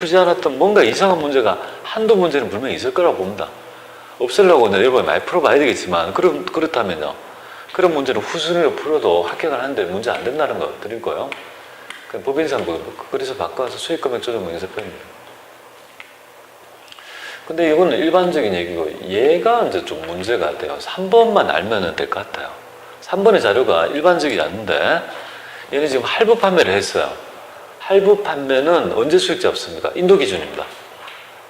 풀지 않았던 뭔가 이상한 문제가 한두 문제는 분명히 있을 거라고 봅니다. 없애려고 여러분이 많이 풀어봐야 되겠지만 그럼 그렇다면요. 그런 문제는 후순위로 풀어도 합격을 하는데 문제 안 된다는 거. 그 법인상 뭐 그래서 바꿔서 수익금액 조정 명세표입니다. 근데 이거는 일반적인 얘기고 얘가 이제 좀 문제가 돼요. 3번만 알면 될 것 같아요. 3번의 자료가 일반적이지 않는데 얘는 지금 할부 판매를 했어요. 할부 판매는 언제 수익 잡습니까? 인도 기준입니다.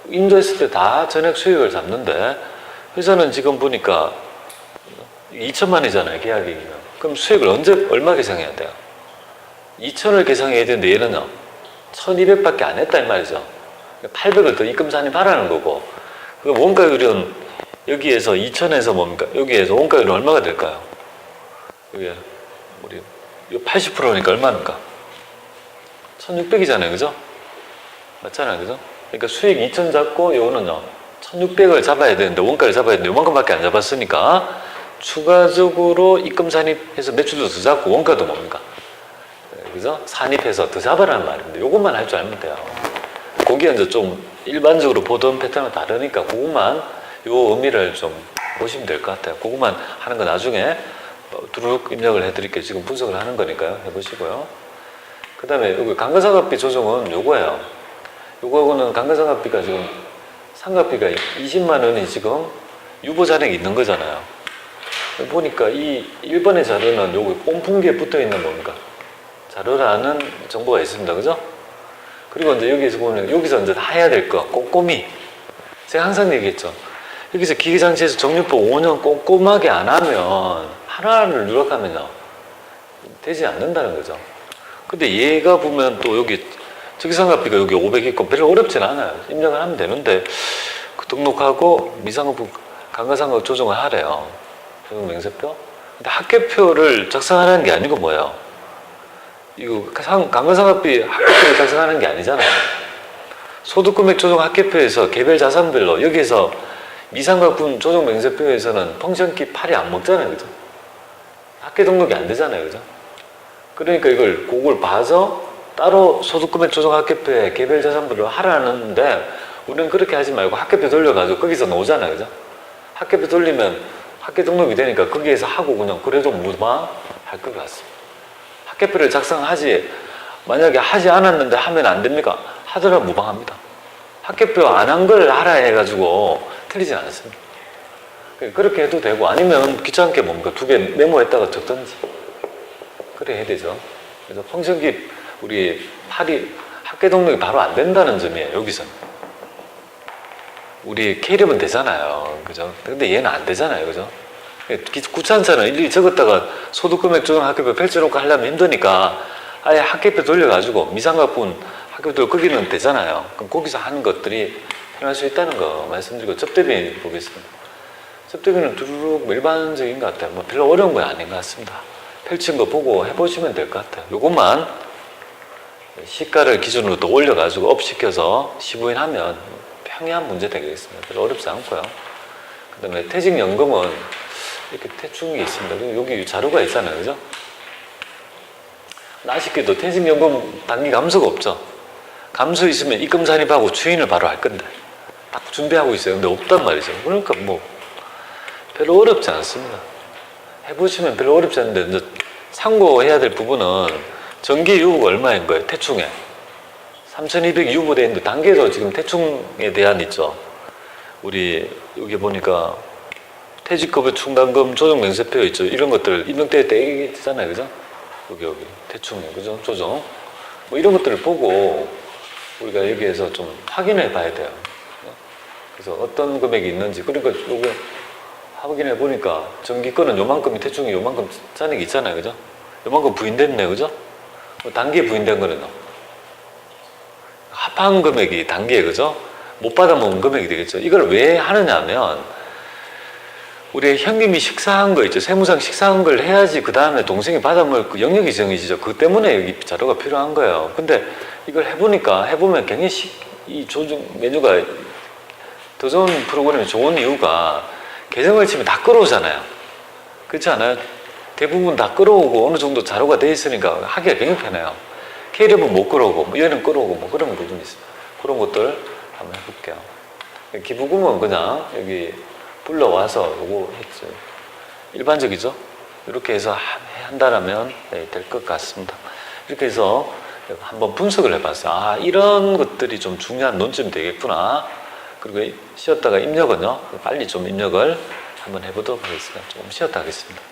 인도 했을 때 다 전액 수익을 잡는데 회사는 지금 보니까 2천만 원이잖아요 계약이면 그럼 수익을 언제 얼마 계상해야 돼요? 2천을 계상해야 되는데 얘는요 1200밖에 안 했다 이 말이죠 800을 더 입금 산입하라는 거고 그 원가율은 여기에서 2천에서 뭡니까? 여기에서 원가율은 얼마가 될까요? 여기 우리 80%니까 얼마인가? 1600이잖아요 그죠? 맞잖아요 그죠? 그러니까 수익 2천 잡고 요거는요 1600을 잡아야 되는데 원가를 잡아야 되는데 요만큼밖에 안 잡았으니까 추가적으로 입금 산입해서 매출도 더 잡고 원가도 뭡니까? 네, 그죠? 산입해서 더 잡아라는 말인데 요것만 할 줄 알면 돼요 거기에 이제 좀 일반적으로 보던 패턴은 다르니까 그것만 요 의미를 좀 보시면 될 것 같아요 그것만 하는 거 나중에 어, 두루룩 입력을 해드릴게요 지금 분석을 하는 거니까요 해보시고요 그 다음에 여기 강가상각비 조정은 요거예요 요거는 강가상각비가 지금 상각비가 20만 원이 지금 유보 잔액이 있는 거잖아요. 보니까 이 1번의 자료는 요거 홈풍기에 붙어 있는 뭡니까? 자료라는 정보가 있습니다. 그죠? 그리고 이제 여기서 보면 여기서 이제 다 해야 될 거 꼼꼼히 제가 항상 얘기했죠. 여기서 기계장치에서 정류법 5년 꼼꼼하게 안 하면 하나를 누락하면요 되지 않는다는 거죠. 근데 얘가 보면 또 여기 적기상각비가 여기 500 있고 별로 어렵진 않아요. 입력을 하면 되는데 그 등록하고 미상급 강가상각 조정을 하래요. 조정 명세표. 근데 학계표를 작성하는 게 아니고 뭐예요? 이거 상- 강가상각비 학계표를 작성하는 게 아니잖아요. 소득금액 조정 학계표에서 개별 자산별로 여기에서 미상각분 조정 명세표에서는 펑션기 팔이 안 먹잖아요, 그죠? 학계 등록이 안 되잖아요, 그죠? 그러니까 이걸 그걸 봐서 따로 소득금액 조정 학계표에 개별 자산별로 하라는데 우리는 그렇게 하지 말고 학계표 돌려가지고 거기서 놓잖아요, 그죠? 학계표 돌리면 학계 등록이 되니까 거기에서 하고 그냥 그래도 무방할 것 같습니다. 학계표를 작성하지 만약에 하지 않았는데 하면 안 됩니까? 하더라도 무방합니다. 학계표 안 한걸 하라 해가지고 틀리진 않습니다. 그렇게 해도 되고 아니면 귀찮게 뭡니까 두 개 메모했다가 적든지 해야 되죠. 그래서 펑션기 우리 팔이 학계 등록이 바로 안 된다는 점이에요. 여기서는 우리 K랩은 되잖아요. 그죠? 근데 얘는 안 되잖아요. 그죠? 기- 구찬사는 일일이 적었다가 소득금액 조정 학계표 펼쳐놓고 하려면 힘드니까 아예 학계표 돌려가지고 미상가분 학계표 거기는 되잖아요. 그럼 거기서 하는 것들이 편할 수 있다는 거 말씀드리고 접대비 보겠습니다. 접대비는 두루룩 일반적인 것 같아요. 뭐 별로 어려운 건 아닌 것 같습니다. 펼친 거 보고 해보시면 될 것 같아요. 요것만 시가를 기준으로 또 올려가지고 업시켜서 시부인하면 평이한 문제 되겠습니다. 어렵지 않고요. 그 다음에 퇴직연금은 이렇게 대충이 있습니다. 여기 자료가 있잖아요. 그죠? 아쉽게도 퇴직연금 단기 감소가 없죠. 감소 있으면 입금 산입하고 추인을 바로 할 건데 딱 준비하고 있어요. 근데 없단 말이죠. 그러니까 뭐 별로 어렵지 않습니다. 해보시면 별로 어렵지 않은데 이제 참고해야 될 부분은 전기 유보가 얼마인 거예요? 태충에 3,200 유보돼 있는데 단계도 지금 태충에 대한 있죠. 우리 여기 보니까 퇴직급여 충당금 조정 명세표 있죠. 이런 것들 임명때 떼기잖아요, 그죠? 여기 여기 대충 그죠? 조정 뭐 이런 것들을 보고 우리가 여기에서 좀 확인해 봐야 돼요. 그래서 어떤 금액이 있는지 그러니까 요거 확인해 보니까 전기 거는 요만큼이 대충이 요만큼 잔액이 있잖아요, 그죠? 요만큼 부인됐네, 그죠? 뭐 단기에 부인된 거는 합한 금액이 단기에 그죠? 못 받아먹은 금액이 되겠죠. 이걸 왜 하느냐면 우리 현금이 식사한 거 있죠. 세무상 식사한 걸 해야지 그 다음에 동생이 받아먹을 그 영역이 정해지죠. 그 때문에 여기 자료가 필요한 거예요. 근데 이걸 해보니까 해보면 굉장히 식, 이 조정 메뉴가 더 좋은 프로그램이 좋은 이유가 계정을 치면 다 끌어오잖아요. 그렇지 않아요? 대부분 다 끌어오고 어느 정도 자료가 돼 있으니까 하기가 굉장히 편해요. K랩은 못 끌어오고 뭐 얘는 끌어오고 뭐 그런 부분이 있어요. 그런 것들 한번 해볼게요. 기부금은 그냥 여기 불러와서 요거 했죠. 일반적이죠. 이렇게 해서 하- 한다라면 네, 될것 같습니다. 이렇게 해서 한번 분석을 해봤어요. 아 이런 것들이 좀 중요한 논점이 되겠구나. 그리고 쉬었다가 입력은요. 빨리 좀 입력을 한번 해보도록 하겠습니다. 조금 쉬었다 하겠습니다.